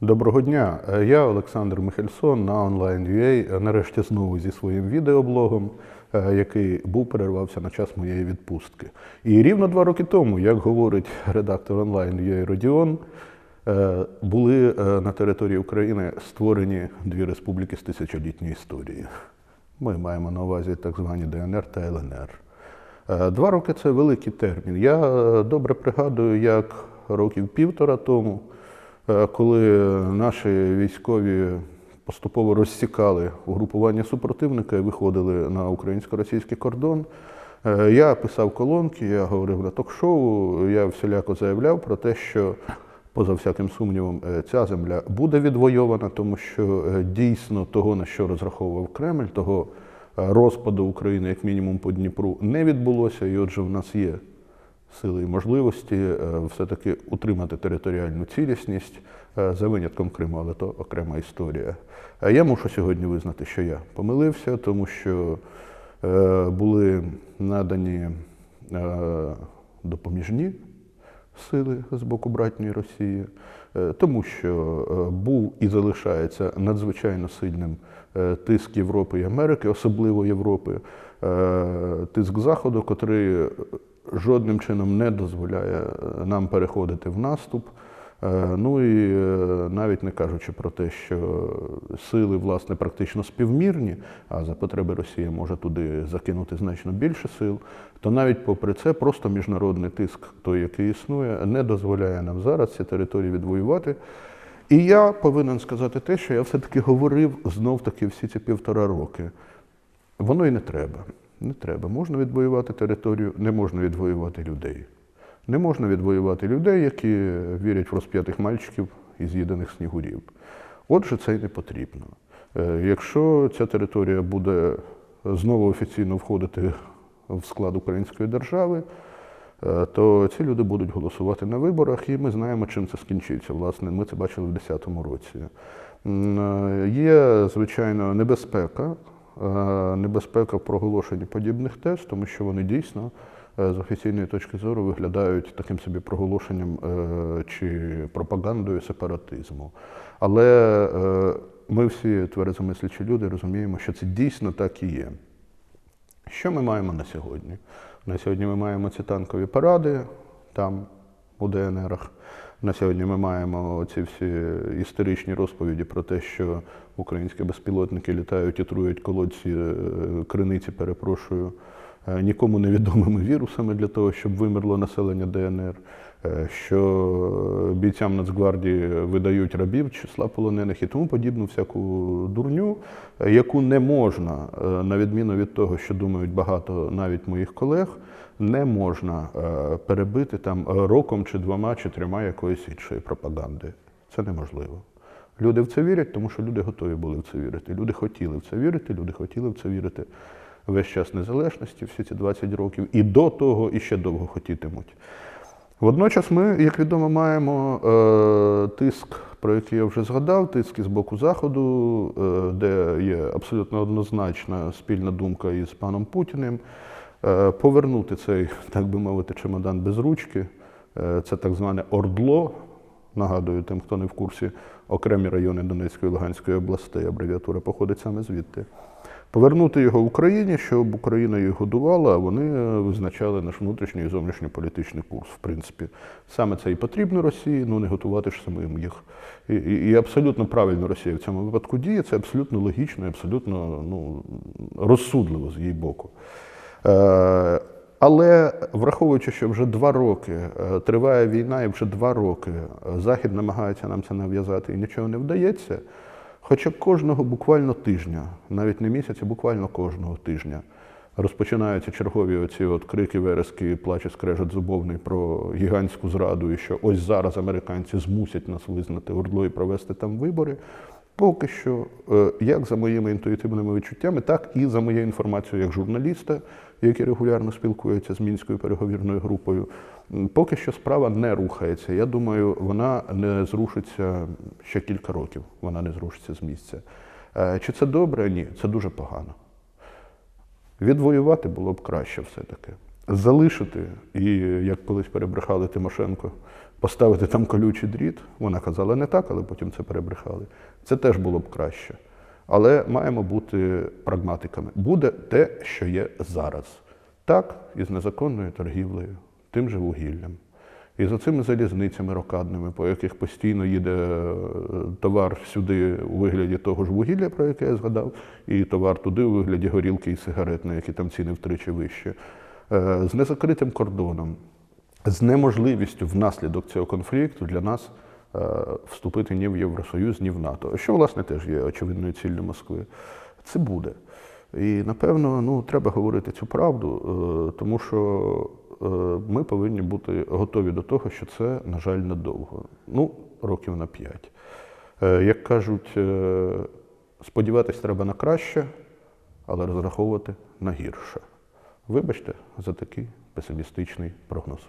Доброго дня, я Олександр Михельсон на Online.ua, нарешті знову зі своїм відеоблогом, е, який був перервався на час моєї відпустки. І рівно два роки тому, як говорить редактор Online.ua Родіон, е, були е, на території України створені дві республіки з тисячолітньої історії. Ми маємо на увазі так звані ДНР та ЛНР. Е, Два роки це великий термін. Я е, добре пригадую, як років півтора тому, е, коли наші військові поступово розсікали угрупування супротивника і виходили на українсько-російський кордон. Я писав колонки, я говорив на ток-шоу, я всіляко заявляв про те, що поза всяким сумнівом, ця земля буде відвойована, тому що дійсно того, на що розраховував Кремль, того розпаду України, як мінімум по Дніпру, не відбулося. І отже, в нас є сили і можливості е, все-таки утримати територіальну цілісність е, за винятком Криму, але то окрема історія. Я мушу сьогодні визнати, що я помилився, тому що е, були надані е, допоміжні сили з боку братньої Росії, е, тому що е, був і залишається надзвичайно сильним е, тиск Європи і Америки, особливо Європи, е, тиск Заходу, котрий жодним чином не дозволяє е, нам переходити в наступ. Е, Ну і е, навіть не кажучи про те, що сили власне практично співмірні, а за потреби Росія може туди закинути значно більше сил, то навіть попри це просто міжнародний тиск, той, який існує, не дозволяє нам зараз ці території відвоювати. І я повинен сказати те, що я все-таки говорив знов-таки всі ці півтора роки. Воно і не треба. Не треба. Можна відвоювати територію, не можна відвоювати людей. Не можна відвоювати людей, які вірять в розп'ятих мальчиків і з'їдених снігурів. Отже, це й не потрібно. Е, Якщо ця територія буде знову офіційно входити в склад української держави, е, то ці люди будуть голосувати на виборах, і ми знаємо, чим це скінчиться. Власне, ми це бачили в 2010 році. Е, Є, звичайно, небезпека, небезпека в проголошенні подібних тез, тому що вони дійсно з офіційної точки зору виглядають таким собі проголошенням е, чи пропагандою сепаратизму. Але е, ми всі тверезомислячі люди розуміємо, що це дійсно так і є. Що ми маємо на сьогодні? На сьогодні ми маємо ці танкові паради там, у ДНРах. На сьогодні ми маємо ці всі історичні розповіді про те, що українські безпілотники літають і труять колодці, е, криниці, перепрошую, е, нікому невідомими вірусами для того, щоб вимерло населення ДНР, е, що бійцям Нацгвардії видають рабів числа полонених і тому подібну всяку дурню, е, яку не можна, е, на відміну від того, що думають багато навіть моїх колег, не можна е, перебити там роком чи двома чи трьома якоїсь іншої пропаганди. Це неможливо. Люди в це вірять, тому що люди готові були в це вірити. Люди хотіли в це вірити, люди хотіли в це вірити весь час незалежності, всі ці 20 років, і до того, і ще довго хотітимуть. Водночас ми, як відомо, маємо е, тиск, про який я вже згадав, тиск із боку Заходу, е, де є абсолютно однозначна спільна думка із паном Путіним, е, повернути цей, так би мовити, чемодан без ручки. Е, це так зване Ордло. Нагадую тим, хто не в курсі, окремі райони Донецької і Луганської областей, абревіатура походить саме звідти. Повернути його Україні, щоб Україна їх годувала, а вони е, визначали наш внутрішній і зовнішньополітичний курс. В принципі, саме це і потрібно Росії, ну не готувати ж самим їх. І, і, і абсолютно правильно Росія в цьому випадку діє, це абсолютно логічно і абсолютно ну, розсудливо з її боку. Е, але враховуючи, що вже два роки е, триває війна, і вже два роки е, Захід намагається нам це нав'язати і нічого не вдається. Хоча кожного буквально тижня, навіть не місяця, буквально кожного тижня розпочинаються чергові оці от крики, верески, плач і скрежет зубовний про гігантську зраду, і що ось зараз американці змусять нас визнати Ордло і провести там вибори. Поки що, е, як за моїми інтуїтивними відчуттями, так і за моєю інформацією як журналіста, який регулярно спілкується з мінською переговірною групою, поки що справа не рухається. Я думаю, вона не зрушиться ще кілька років. Вона не зрушиться з місця. Е, Чи це добре? Ні, це дуже погано. Відвоювати було б краще все-таки. залишити і, як колись перебрехали Тимошенко, поставити там колючий дріт. Вона казала не так, але потім це перебрехали. Це теж було б краще. Але маємо бути прагматиками. Буде те, що є зараз. Так, із незаконною торгівлею, тим же вугіллям. І за цими залізницями рокадними, по яких постійно їде е, товар сюди у вигляді того ж вугілля, про яке я згадав, і товар туди у вигляді горілки і сигарет, на які там ціни втричі вищі, Е, з незакритим кордоном, з неможливістю внаслідок цього конфлікту для нас е, вступити ні в Євросоюз, ні в НАТО, що, власне, теж є очевидною ціллю Москви. Це буде. І напевно, ну треба говорити цю правду, тому що ми повинні бути готові до того, що це, на жаль, надовго. Ну, років на п'ять. Е, Як кажуть, е, сподіватись треба на краще, але розраховувати на гірше. Вибачте за такий песимістичний прогноз.